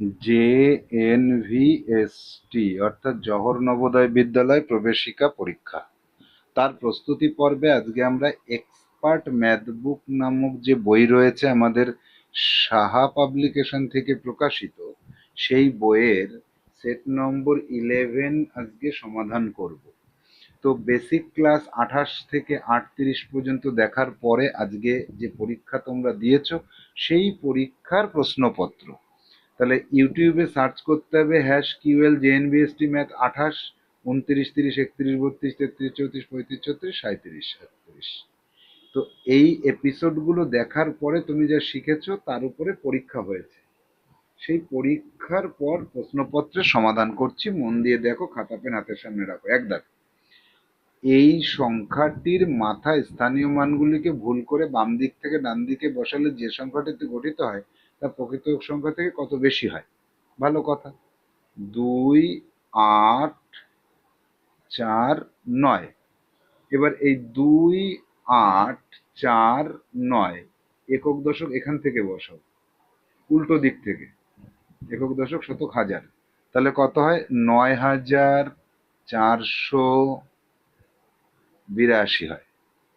J N V S T, অর্থাৎ জওহর নবোদয় বিদ্যালয় প্রবেশিকা পরীক্ষা। তার প্রস্তুতি পর্বে আজকে আমরা এক্সপার্ট ম্যাথ বুক নামক যে বই রয়েছে আমাদের সাহা পাবলিকেশন থেকে প্রকাশিত, সেই বইয়ের সেট নম্বর ইলেভেন আজকে সমাধান করব। তো বেসিক ক্লাস আঠাশ থেকে আটত্রিশ পর্যন্ত দেখার পরে আজকে যে পরীক্ষা তোমরা দিয়েছ, সেই পরীক্ষার প্রশ্নপত্র। তাহলে ইউটিউবে সার্চ করতে হবে হ্যাশ কিউএল জেএনবিএসটি ম্যাথ আঠাশ, উনত্রিশ, তিরিশ, একত্রিশ, বত্রিশ, তেত্রিশ, চৌত্রিশ, পঁয়ত্রিশ, ছত্রিশ সাঁত্রিশ সাতত্রিশ তো এই এপিসোডগুলো দেখার পরে তুমি যা শিখেছো তার উপরে পরীক্ষা হয়েছে। সেই পরীক্ষার পর প্রশ্নপত্রের সমাধান করছি, মন দিয়ে দেখো, খাতা, পেন হাতের সামনে রাখো। এক দেখ, এই সংখ্যাটির মাথায় স্থানীয় মানগুলিকে ভুল করে বাম দিক থেকে ডান দিকে বসালে যে সংখ্যাটিতে গঠিত হয় তা প্রকৃত সংখ্যা থেকে কত বেশি হয়? ভালো কথা। দুই, আট, চার, নয়। এবার এই দুই, আট, চার, নয় একক দশক এখান থেকে বসাও। উল্টো দিক থেকে। একক দশক শতক হাজার। তাহলে কত হয়? নয় হাজার চারশো বিরাশি হয়।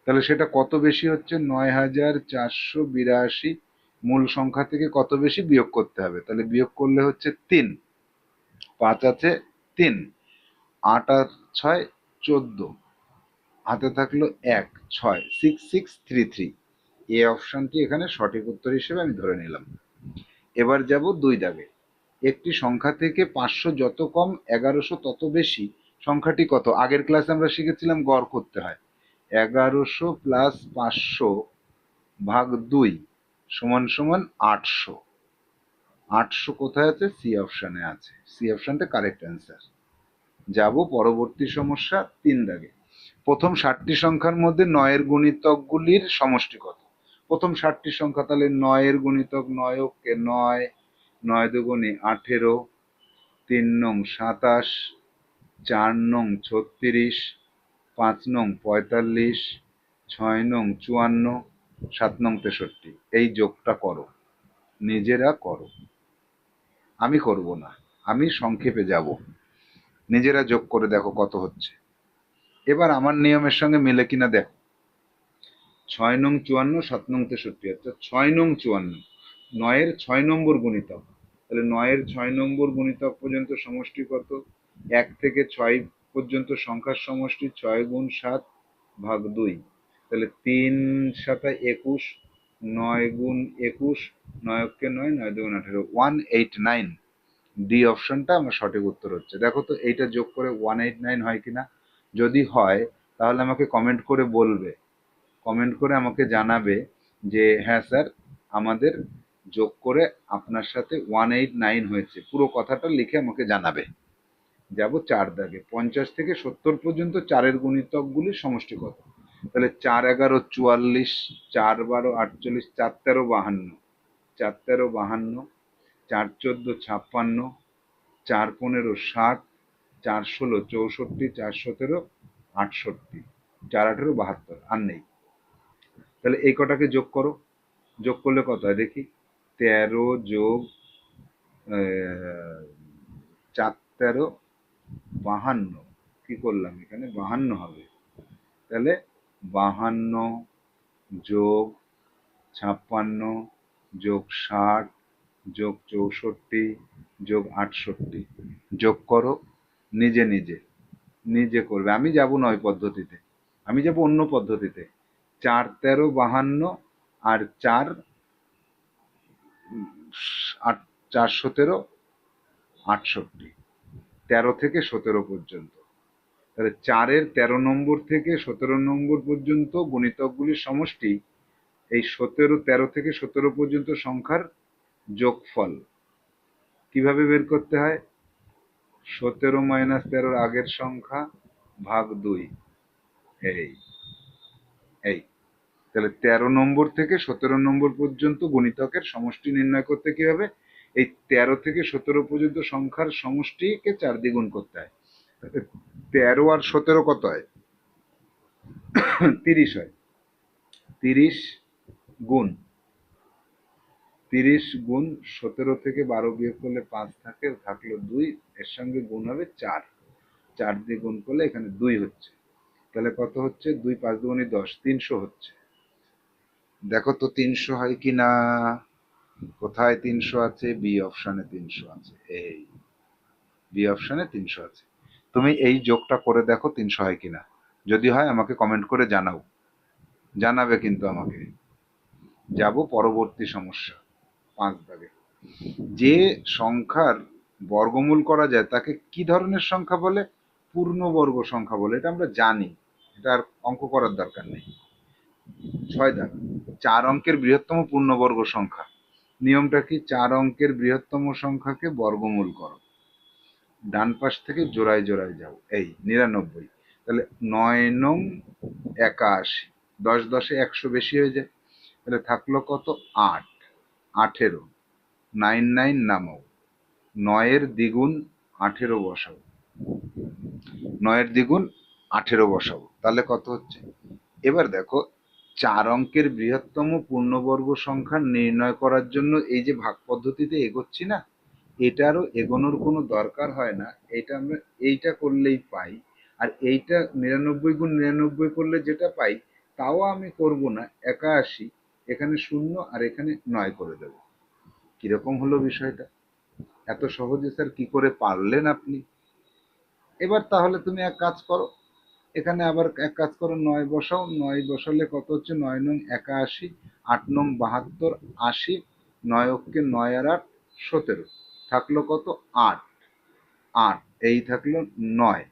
তাহলে সেটা কত বেশি হচ্ছে? নয় হাজার চারশো বিরাশি মূল সংখ্যা থেকে কত বেশি বিয়োগ করতে হবে? তাহলে বিয়োগ করলে হচ্ছে তিন। পাঁচ আছে তিন। আট আর ছয় চোদ্দ। হাতে থাকল এক, ছয় six six three three A অপশানটি এখানে সঠিক উত্তর হিসেবে আমি ধরে নিলাম। এবার যাব দুই দাগে। একটি সংখ্যা থেকে পাঁচশো যত কম, এগারোশো তত বেশি। সংখ্যাটি কত? আগের ক্লাসে আমরা শিখেছিলাম গড় করতে হয়। এগারোশো প্লাস পাঁচশো ভাগ দুই। সমান সমান আটশো। আটশো কোথায় আছে? সি অপশানে আছে। সি অপশানটা কারেক্ট অ্যান্সার যাব পরবর্তী সমস্যা তিন দাগে। প্রথম ষাটটি সংখ্যার মধ্যে নয়ের গুণিতকগুলির সমষ্টি কত? প্রথম ষাটটি সংখ্যা তাহলে নয়ের গুণিতক নয়কে নয় নয় দুগুণে আঠেরো, তিন নং সাতাশ, চার নং ছত্রিশ, পাঁচ নং পঁয়তাল্লিশ, ছয় নং চুয়ান্ন সাত নং তেষট্টি, এই যোগটা করো। নিজেরা করো। আমি করব না, আমি সংক্ষেপে যাব। নিজেরা যোগ করে দেখো কত হচ্ছে। এবার আমার নিয়মের সঙ্গে মিলে কিনা দেখো। ছয় নং চুয়ান্ন, সাত নং তেষট্টি অর্থাৎ ছয় নং চুয়ান্ন, নয়ের ছয় নম্বর গুণিতক। তাহলে নয়ের ছয় নম্বর গুণিতক পর্যন্ত সমষ্টি কত? এক থেকে ছয় পর্যন্ত সংখ্যার সমষ্টি, ছয় গুণ সাত ভাগ দুই। তাহলে তিন সাতা একুশ, নয় গুণ একুশ, নয়কে নয় নয় দুগুণ আঠেরো ওয়ান এইট নাইন ডি অপশনটা আমার সঠিক উত্তর হচ্ছে। দেখো তো, এইটা যোগ করে ওয়ান এইট নাইন হয় কিনা? যদি হয়, তাহলে আমাকে কমেন্ট করে বলবে। কমেন্ট করে আমাকে জানাবে যে হ্যাঁ স্যার, আমাদের যোগ করে আপনার সাথে ওয়ান এইট নাইন হয়েছে। পুরো কথাটা লিখে আমাকে জানাবে। যাব চার দাগে। পঞ্চাশ থেকে সত্তর পর্যন্ত চারের গুণিতকগুলির সমষ্টি কত তাহলে চার এগারো চুয়াল্লিশ, চার বারো আটচল্লিশ, চার তেরো বাহান্ন। চার তেরো বাহান্ন, চার চোদ্দ ছাপ্পান্ন, চার পনেরো ষাট, চার ষোলো চৌষট্টি, চার সতেরো আটষট্টি, চার আঠেরো বাহাত্তর, আর নেই। তাহলে এই কটাকে যোগ করো। যোগ করলে কত হয় দেখি? তেরো যোগ চার তেরো বাহান্ন। কি করলাম এখানে? বাহান্ন হবে। তাহলে বাহান্ন যোগ ছাপ্পান্ন যোগ ষাট যোগ চৌষট্টি যোগ আটষট্টি। যোগ করো, নিজে নিজে নিজে করবে। আমি যাব না ওই পদ্ধতিতে, আমি যাব অন্য পদ্ধতিতে। চার তেরো বাহান্ন আর চার, আট চার সতেরো আটষট্টি। তেরো থেকে সতেরো পর্যন্ত। তাহলে চারের তেরো নম্বর থেকে সতেরো নম্বর পর্যন্ত গণিতকগুলির সমষ্টি এই সতেরো, তেরো থেকে সতেরো পর্যন্ত সংখ্যার যোগফল। কীভাবে বের করতে হয়? সতেরো মাইনাস তেরোর আগের সংখ্যা ভাগ দুই। এই এই। তাহলে তেরো নম্বর থেকে সতেরো নম্বর পর্যন্ত গণিতকের সমষ্টি নির্ণয় করতে কি হবে? এই তেরো থেকে সতেরো পর্যন্ত সংখ্যার সমষ্টিকে চার দ্বিগুণ করতে হয়। তেরো আর সতেরো কত হয়? তিরিশ হয়। তিরিশ গুণ। তিরিশ গুণ সতেরো থেকে বারো বিয়োগ করলে পাঁচ থাকে, থাকল দুই, এর সঙ্গে গুণ হবে চার। চার দিয়ে গুণ করলে এখানে দুই হচ্ছে। তাহলে কত হচ্ছে? দুই পাঁচ দুগুণি দশ, তিনশো হচ্ছে। দেখো তো তিনশো হয় কি না? কোথায় তিনশো আছে? বি অপশানে তিনশো আছে। এই, বি অপশানে তিনশো আছে। তুমি এই যোগটা করে দেখো তিনশো হয় কিনা। যদি হয়, আমাকে কমেন্ট করে জানাও। জানাবে কিন্তু আমাকে। যাব পরবর্তী সমস্যা পাঁচ দাগে যে সংখ্যার বর্গমূল করা যায়, তাকে কি ধরনের সংখ্যা বলে? পূর্ণবর্গ সংখ্যা বলে। এটা আমরা জানি। এটা আর অঙ্ক করার দরকার নেই। ছয় দাগ। চার অঙ্কের বৃহত্তম পূর্ণবর্গ সংখ্যা। নিয়মটা কি? চার অঙ্কের বৃহত্তম সংখ্যাকে বর্গমূল করো। ডান পাশ থেকে জোড়ায় জোড়ায় যাও। এই, নিরানব্বই। তাহলে নয় নং একাশি, দশ দশে একশো বেশি হয়ে যায়। তাহলে থাকল কত? আট। আঠেরো। নাইন নাইন নামাও। নয়ের দ্বিগুণ আঠেরো বসাও। নয়ের দ্বিগুণ আঠেরো বসাবো তাহলে কত হচ্ছে? এবার দেখো, চার অঙ্কের বৃহত্তম পূর্ণবর্গ সংখ্যা নির্ণয় করার জন্য এই যে ভাগ পদ্ধতিতে এগোচ্ছি না এটারও এগোনোর কোনো দরকার হয় না। এটা আমরা, এইটা করলেই পাই। আর এইটা নিরানব্বই গুণ নিরানব্বই করলে যেটা পাই, তাও আমি করব না একাশি এখানে শূন্য আর এখানে নয় করে দেব। কীরকম হলো বিষয়টা? এত সহজে স্যার কি করে পারলেন আপনি? এবার তাহলে তুমি এক কাজ করো। এখানে আবার এক কাজ করো, নয় বসাও, নয় বসালে কত হচ্ছে? নয় নং একাশি আট নং বাহাত্তর, আশি, নয় অক্ষে নয় আর আট, সতেরো। থাকল কত? আট। আট, এই থাকল নয়,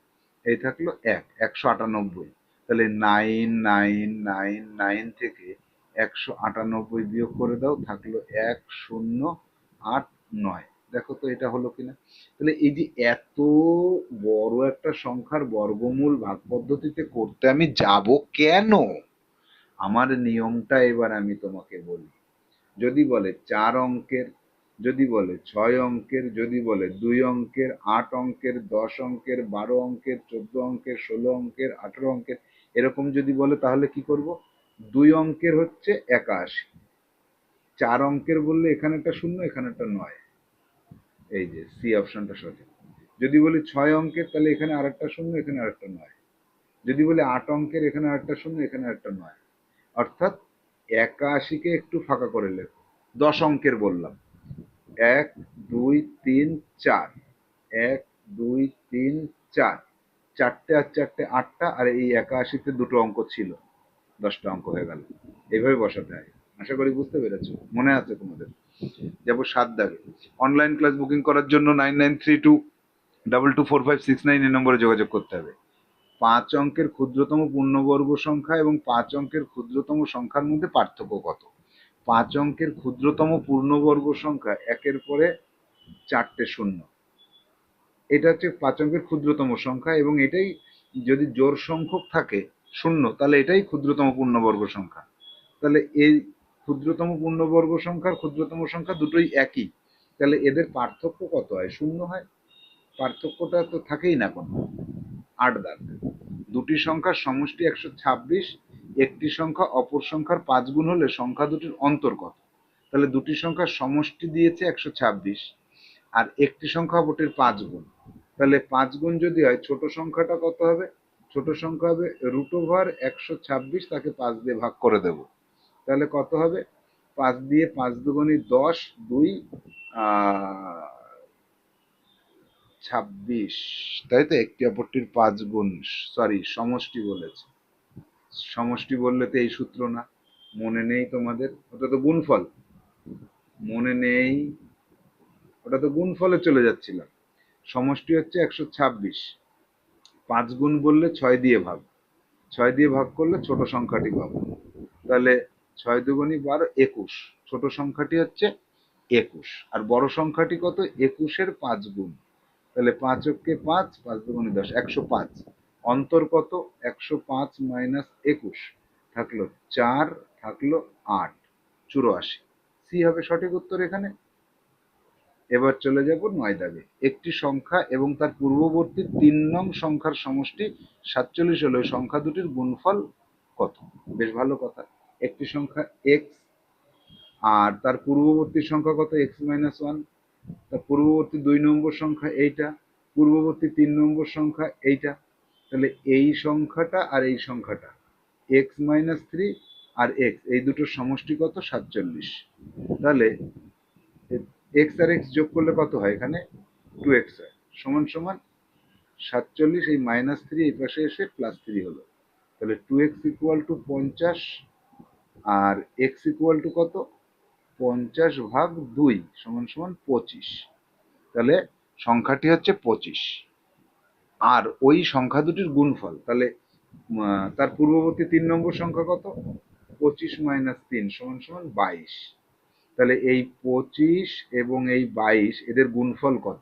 এই থাকল এক, একশো আটানব্বই। তাহলে নাইন নাইন নাইন নাইন থেকে একশো আটানব্বই বিয়োগ করে দাও, থাকল এক, শূন্য, আট, নয়। দেখো তো এটা হলো কিনা? তাহলে এই যে এত বড় একটা সংখ্যার বর্গমূল ভাগ পদ্ধতিতে করতে আমি যাব কেন? আমার নিয়মটা এবার আমি তোমাকে বলি। যদি বলে চার অঙ্কের যদি বলে ছয় অঙ্কের, যদি বলে দুই অঙ্কের, আট অঙ্কের, দশ অঙ্কের, বারো অঙ্কের, চোদ্দ অঙ্কের, ষোলো অঙ্কের, আঠেরো অঙ্কের, এরকম যদি বলে তাহলে কি করব? দুই অঙ্কের হচ্ছে একাশি। চার অঙ্কের বললে এখানে একটা শূন্য এখানে একটা নয়। এই যে সি অপশনটা সঠিক। যদি বলি ছয় অঙ্কের, তাহলে এখানে আরেকটা শূন্য, এখানে আরেকটা নয়। যদি বলি আট অঙ্কের, এখানে আরেকটা শূন্য, এখানে আরেকটা নয়। অর্থাৎ একাশিকে একটু ফাঁকা করে লেখো। দশ অঙ্কের বললাম। এক, দুই, তিন, চার। এক, দুই, তিন, চার। চারটে আর চারটে আটটা, আর এই একাশিতে দুটো অঙ্ক ছিল। দশটা অঙ্ক হয়ে গেল। এইভাবে বসাতে হয়। আশা করি বুঝতে পেরেছ। মনে আছে তোমাদের? যাব সাত দাগে। অনলাইন ক্লাস বুকিং করার জন্য nine nine three two double two four five six nine এই নম্বরে যোগাযোগ করতে হবে। পাঁচ অঙ্কের ক্ষুদ্রতম পূর্ণবর্গ সংখ্যা এবং পাঁচ অঙ্কের ক্ষুদ্রতম সংখ্যার মধ্যে পার্থক্য কত? পাঁচ অঙ্কের ক্ষুদ্রতম পূর্ণবর্গ সংখ্যা একের পরে চারটে শূন্য। এটা হচ্ছে পাঁচ অঙ্কের ক্ষুদ্রতম সংখ্যা এবং এটাই যদি জোর সংখ্যক থাকে শূন্য, তাহলে এটাই ক্ষুদ্রতম পূর্ণবর্গ সংখ্যা। তাহলে এই ক্ষুদ্রতম পূর্ণবর্গ সংখ্যার ক্ষুদ্রতম সংখ্যা দুটোই একই। তাহলে এদের পার্থক্য কত হয়? শূন্য হয়? পার্থক্যটা তো থাকেই না কোনো। আট দাগ। দুটি সংখ্যার সমষ্টি একশো ছাব্বিশ, একটি সংখ্যা অপর সংখ্যার পাঁচ গুণ হলে সংখ্যা দুটির অন্তর্গত তাহলে দুটি সংখ্যার সমষ্টি দিয়েছে একশো ছাব্বিশ আর একটি সংখ্যা অপরটির পাঁচ গুণ। তাহলে পাঁচ গুণ যদি হয়, ছোট সংখ্যাটা কত হবে? ছোট সংখ্যা হবে রুট ওভার একশো ছাব্বিশ, তাকে পাঁচ দিয়ে ভাগ করে দেব। তাহলে কত হবে? পাঁচ দিয়ে পাঁচ দুগুণি দশ, দুই ছাব্বিশ। তাই তো একটি অপরটির পাঁচ গুণ সরি সমষ্টি বলেছে। সমষ্টি বললে তো এই সূত্র না। মনে নেই তোমাদের, ওটা তো গুণফল। মনে নেই, ওটা তো গুণফলে চলে যাচ্ছিলাম। সমষ্টি হচ্ছে একশো ছাব্বিশ। পাঁচ গুণ বললে ছয় দিয়ে ভাগ। ছয় দিয়ে ভাগ করলে ছোট সংখ্যাটি পাবো। তাহলে ছয় দুগুণই বারো, একুশ। ছোট সংখ্যাটি হচ্ছে একুশ। আর বড় সংখ্যাটি কত? একুশের পাঁচ গুণ। তাহলে পাঁচ অক্ষে পাঁচ পাঁচ দুগুণে দশ, একশো পাঁচ। অন্তর কত? একশো পাঁচ মাইনাস একুশ। থাকল চার, থাকল আট, চুরাশি। সি হবে সঠিক উত্তর এখানে? এবার চলে যাব নয় দাগে। একটি সংখ্যা এবং তার পূর্ববর্তী তিন নং সংখ্যার সমষ্টি সাতচল্লিশ হলে সংখ্যা দুটির গুণফল কত? বেশ ভালো কথা। একটি সংখ্যা এক্স, আর তার পূর্ববর্তী সংখ্যা কত? X minus one. পূর্ববর্তী দুই নম্বর সংখ্যা এইটা, পূর্ববর্তী তিন নম্বর সংখ্যা এইটা। তাহলে এই সংখ্যাটা আর এই সংখ্যাটা এক্স মাইনাস থ্রি আর এক্স এই দুটোর সমষ্টি কত? সাতচল্লিশ। তাহলে এক্স আর এক্স যোগ করলে কত হয় এখানে? টু এক্স হয়। সমান সমান সাতচল্লিশ, এই মাইনাস থ্রি এই পাশে এসে প্লাস থ্রি হলো। তাহলে টু এক্স ইকুয়াল টু পঞ্চাশ আর এক্স ইকুয়াল টু কত? পঞ্চাশ ভাগ দুই সমান সমান পঁচিশ। তাহলে সংখ্যাটি হচ্ছে পঁচিশ। আর ওই সংখ্যা দুটির গুণফল, তাহলে তার পূর্ববর্তী তিন নম্বর সংখ্যা কত? পঁচিশ মাইনাস তিন সমান সমান বাইশ। তাহলে এই পঁচিশ এবং এই বাইশ, এদের গুণফল কত?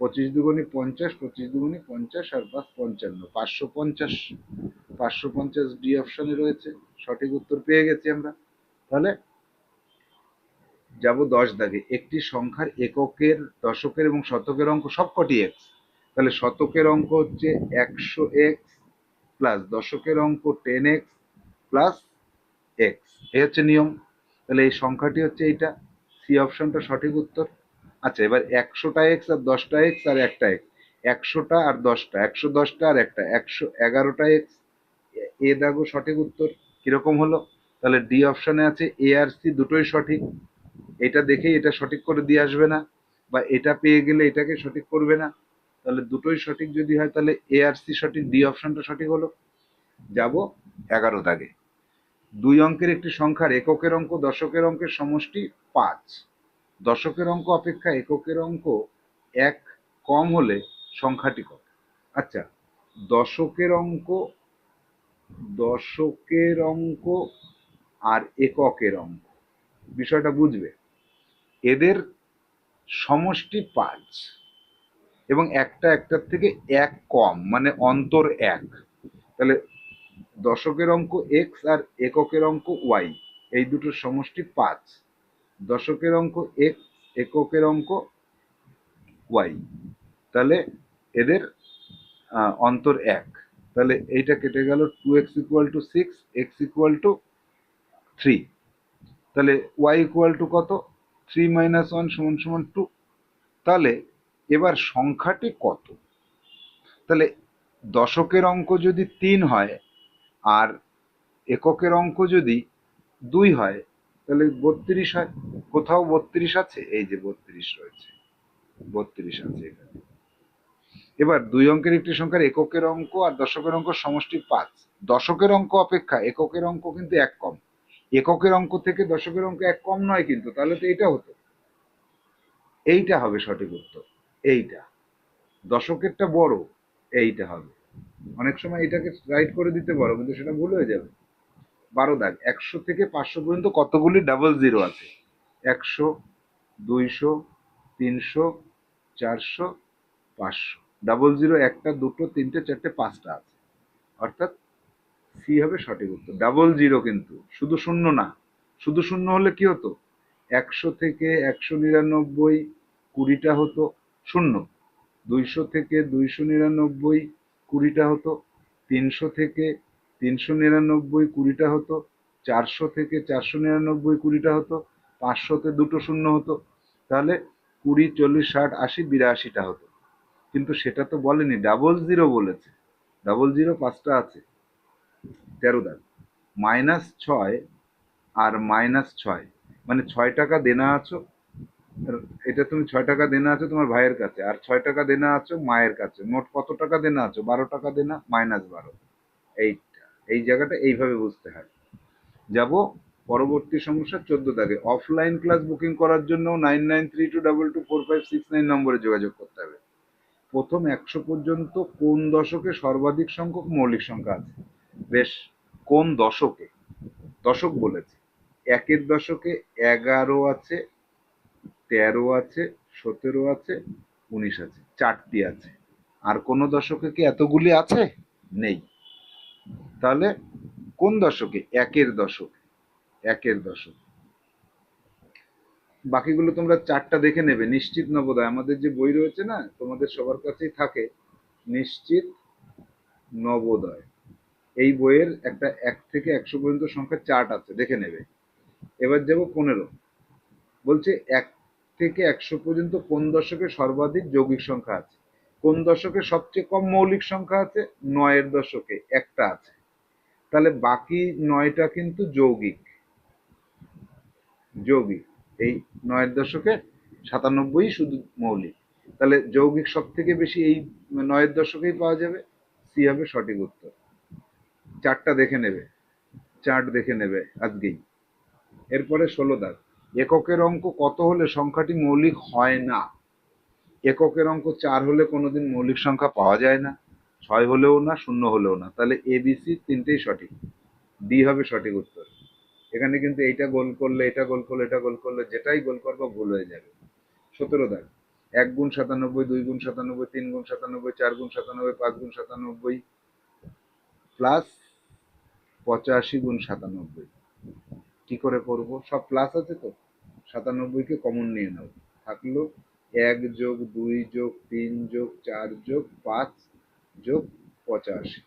পঁচিশ দুগুণি পঞ্চাশ, পঁচিশ দুগুণি পঞ্চাশ, আর পাঁচ পঞ্চান্ন, পাঁচশো পঞ্চাশ। পাঁচশো পঞ্চাশ ডি অপশনে রয়েছে। সঠিক উত্তর পেয়ে গেছি আমরা। তাহলে যাব দশ দাগে। একটি সংখ্যার এককের, দশকের এবং শতকের অঙ্ক সবকটি এক্স তাহলে শতকের অঙ্ক হচ্ছে একশো এক্স প্লাস দশকের অঙ্ক টেন এক্স প্লাস এক্স এই হচ্ছে নিয়ম। তাহলে এই সংখ্যাটি হচ্ছে এইটা। সি অপশনটা সঠিক উত্তর। আচ্ছা এবার একশোটা এক্স আর দশটা এক্স আর একটা এক্স একশোটা আর দশটা। একশো দশটা আর একটা। একশো এগারোটা এক্স এ দাগো সঠিক উত্তর। কীরকম হলো? তাহলে ডি অপশনে আছে এ আর সি দুটোই সঠিক। এটা দেখেই এটা সঠিক করে দিয়ে আসবে না, বা এটা পেয়ে গেলে এটাকে সঠিক করবে না, তাহলে দুটোই সঠিক যদি হয়, তাহলে এ আর সি সঠিক ডি অপশনটা সঠিক হলো। যাব এগারো দাগে। দুই অঙ্কের একটি সংখ্যার এককের অঙ্ক, দশকের অঙ্কের সমষ্টি পাঁচ। দশকের অঙ্ক অপেক্ষা এককের অঙ্ক এক কম হলে সংখ্যাটি কত? আচ্ছা দশকের অঙ্ক দশকের অঙ্ক আর এককের অঙ্ক। বিষয়টা বুঝবে? এদের সমষ্টি পাঁচ এবং একটা একটার থেকে এক কম মানে অন্তর এক। তাহলে দশকের অঙ্ক এক্স আর এককের অঙ্ক ওয়াই এই দুটোর সমষ্টি পাঁচ। দশকের অঙ্ক এক্স এককের অঙ্ক ওয়াই তাহলে এদের অন্তর এক। তাহলে এইটা কেটে গেল two X equal to six X equal to three তাহলে ওয়াই ইকুয়াল টু কত? থ্রি মাইনাস ওয়ান সমান সমান টু তাহলে এবার সংখ্যাটি কত? তাহলে দশকের অঙ্ক যদি তিন হয় আর এককের অঙ্ক যদি দুই হয়, তাহলে বত্রিশ হয়। কোথাও বত্রিশ আছে? এই যে বত্রিশ রয়েছে। বত্রিশ আছে এখানে। এবার দুই অঙ্কের একটি সংখ্যার এককের অঙ্ক আর দশকের অঙ্ক সমষ্টি পাঁচ। দশকের অঙ্ক অপেক্ষা, এককের অঙ্ক কিন্তু এক কম। এককের অঙ্ক থেকে দশকের অঙ্ক এক কম নয় কিন্তু, তাহলে তো এইটা হতো। এইটা হবে সঠিক উত্তর, এইটা। দশকেরটা বড়, এইটা হবে। অনেক সময় এটাকে রাইট করে দিতে পারো, কিন্তু সেটা ভুল হয়ে যাবে। বারো দাগ, একশো থেকে পাঁচশো পর্যন্ত কতগুলি ডাবল জিরো আছে? একশো, দুইশো, তিনশো, চারশো, পাঁচশো। ডাবল জিরো একটা, দুটো, তিনটে, চারটে, পাঁচটা আছে। অর্থাৎ সি হবে সঠিক উত্তর। ডাবল জিরো কিন্তু। শুধু শূন্য না। শুধু শূন্য হলে কি হতো? একশো থেকে একশো নিরানব্বই কুড়িটা হতো, শূন্য। দুইশো থেকে দুইশো নিরানব্বই কুড়িটা হতো, তিনশো থেকে তিনশো নিরানব্বই কুড়িটা হতো, চারশো থেকে চারশো নিরানব্বই কুড়িটা হতো, পাঁচশোতে দুটো শূন্য হতো। তাহলে কুড়ি, চল্লিশ, ষাট, আশি, বিরাশিটা হতো। কিন্তু সেটা তো বলেনি ডাবল জিরো বলেছে। ডাবল জিরো পাঁচটা আছে। তেরো দাগ। মাইনাস ছয় আর মাইনাস ছয়। মানে ছয় টাকা দেনা আছো এটা তুমি ছয় টাকা দেনা আছো তোমার ভাইয়ের কাছে, আর ছয় টাকা দেনা আছো মায়ের কাছে। মোট কত টাকা দেনা আছো? বারো টাকা দেনা, মাইনাস বারো। এইটা, এই জায়গাটা এইভাবে বুঝতে হয়। যাব পরবর্তী সমস্যা চোদ্দ দাগে। অফলাইন ক্লাস বুকিং করার জন্য nine nine three two double two four five six nine নম্বরে যোগাযোগ করতে হবে। প্রথম একশো পর্যন্ত কোন দশকে সর্বাধিক সংখ্যক মৌলিক সংখ্যা আছে? বেশ কোন দশকে, দশক বলেছে। একের দশকে এগারো আছে, তেরো আছে, সতেরো আছে, উনিশ আছে, চারটি আছে। আর কোন দশকে কি এতগুলি আছে? নেই। তাহলে কোন দশকে? একের দশকে, একের দশক। বাকিগুলো তোমরা চারটা দেখে নেবে। নিশ্চিত নবোদয়, আমাদের যে বই রয়েছে না, তোমাদের সবার কাছেই থাকে। নিশ্চিত নবোদয়। এই বইয়ের একটা এক থেকে একশো পর্যন্ত সংখ্যা চার্ট আছে, দেখে নেবে। এবার যাব পনেরো। বলছে এক থেকে একশো পর্যন্ত কোন দশকে সর্বাধিক যৌগিক সংখ্যা আছে? কোন দশকে সবচেয়ে কম মৌলিক সংখ্যা আছে? নয়ের দশকে, একটা আছে। তাহলে বাকি নয়টা কিন্তু যৌগিক। যৌগিক, এই নয়ের দশকে সাতানব্বই শুধু মৌলিক। তাহলে যৌগিক সব থেকে বেশি এই নয়ের দশকেই পাওয়া যাবে? সি হবে সঠিক উত্তর। চারটা দেখে নেবে। চার্ট দেখে নেবে আজকেই। এরপরে ষোলো দাগ। এককের অঙ্ক কত হলে সংখ্যাটি মৌলিক হয় না? এককের অঙ্ক চার হলে কোনোদিন মৌলিক সংখ্যা পাওয়া যায় না। ছয় হলেও না, শূন্য হলেও না। তাহলে এ বি সি তিনটেই সঠিক। ডি হবে সঠিক উত্তর। এখানে কিন্তু এইটা গোল করলে, এটা গোল করলে, এটা গোল করলে, যেটাই গোল করব ভুল হয়ে যাবে। সতেরো দাগ। এক গুণ সাতানব্বই, দুই গুণ সাতানব্বই, তিন গুণ সাতানব্বই, চার গুণ সাতানব্বই, পাঁচ গুণ সাতানব্বই প্লাস পঁচাশি গুণ সাতানব্বই। কি করে করব? সব প্লাস আছে তো? সাতানব্বইকে কমন নিয়ে নাও। থাকল এক যোগ দুই যোগ তিন যোগ চার যোগ পাঁচ যোগ পঁচাশি।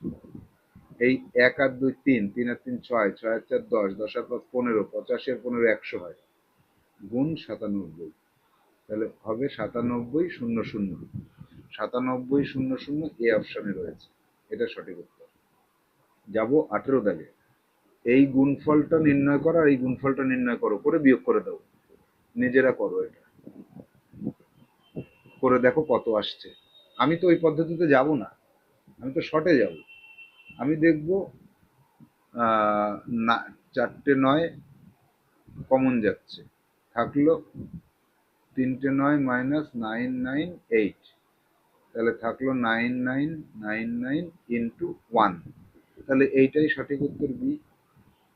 এই এক আর দুই তিন তিন আর তিন ছয় ছয় আর চার দশ দশ আর পাঁচ পনেরো, পঁচাশি আর পনেরো একশো হয়। গুণ সাতানব্বই। তাহলে হবে সাতানব্বই শূন্য শূন্য। সাতানব্বই শূন্য শূন্য এ অপশনে রয়েছে। এটা সঠিক যাব আঠেরো দাগে। এই গুণফলটা নির্ণয় করো আর এই গুণফলটা নির্ণয় করো করে বিয়োগ করে দাও। নিজেরা করো এটা। করে দেখো কত আসছে। আমি তো ওই পদ্ধতিতে যাব না। আমি তো শর্টে যাব। আমি দেখব না, চারটে নয় কমন যাচ্ছে। থাকল তিনটে নয় মাইনাস নাইন নাইন এইট তাহলে থাকল nine nine nine nine into one তাহলে এইটাই সঠিক উত্তর বি।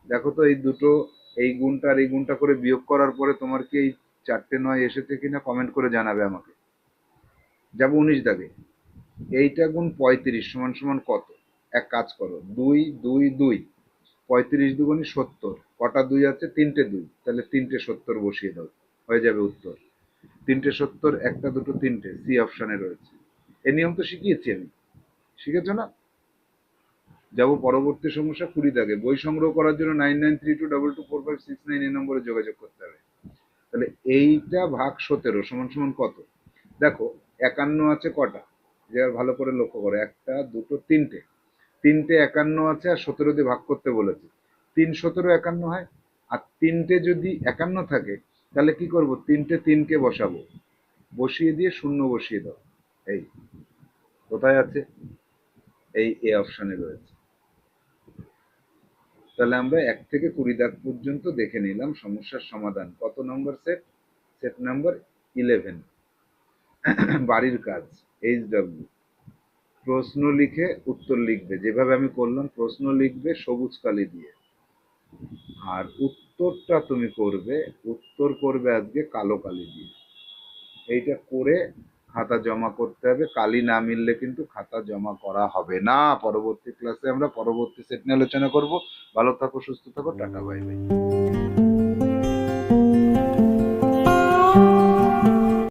দেখো তো, এই দুটো, এই গুণটা আর এই গুণটা করে বিয়োগ করার পরে তোমার কি এই চারটে নয় এসেছে কিনা কমেন্ট করে জানাবে আমাকে। যাব উনিশ দাগে। এইটা গুণ পঁয়ত্রিশ সমান সমান কত? এক কাজ করো, দুই দুই দুই। পঁয়ত্রিশ দুগুণি সত্তর, কটা দুই আছে? তিনটে দুই। তাহলে তিনটে সত্তর বসিয়ে দাও, হয়ে যাবে উত্তর। তিনটে সত্তর, একটা দুটো তিনটে, সি অপশানে রয়েছে। এই নিয়ম তো শিখিয়েছি আমি। শিখেছো না? যাব পরবর্তী সমস্যা কুড়ি দাগে বই সংগ্রহ করার জন্য nine nine three two double two four five six nine এই নম্বরে যোগাযোগ করতে হবে। তাহলে এইটা ভাগ সতেরো সমান সমান কত? দেখো, একান্ন আছে কটা? যে ভালো করে লক্ষ্য করো, একটা, দুটো, তিনটে। তিনটে একান্ন আছে আর সতেরো দিয়ে ভাগ করতে বলেছে। তিন সতেরো একান্ন হয়, আর তিনটে যদি একান্ন থাকে, তাহলে কি করব? তিনটে তিনকে বসাবো। বসিয়ে দিয়ে শূন্য বসিয়ে দাও। এই, কোথায় আছে? এই এ অপশানে রয়েছে। তাহলে আমরা এক থেকে কুড়ি দাগ পর্যন্ত দেখে নিলাম সমস্যার সমাধান। কত নম্বর সেট সেট নাম্বার ইলেভেন বাড়ির কাজ এইচ ডাব্লিউ প্রশ্ন লিখে উত্তর লিখবে। যেভাবে আমি করলাম, প্রশ্ন লিখবে সবুজ কালি দিয়ে। আর উত্তরটা তুমি করবে, উত্তর করবে আজকে কালো কালি দিয়ে। এইটা করে খাতা জমা করতে হবে, কালি না মিললে কিন্তু খাতা জমা করা হবে না। পরবর্তী ক্লাসে আমরা পরবর্তী সেট নিয়ে আলোচনা করব। ভালো থাকো, সুস্থ থাকো, টাটা বাই বাই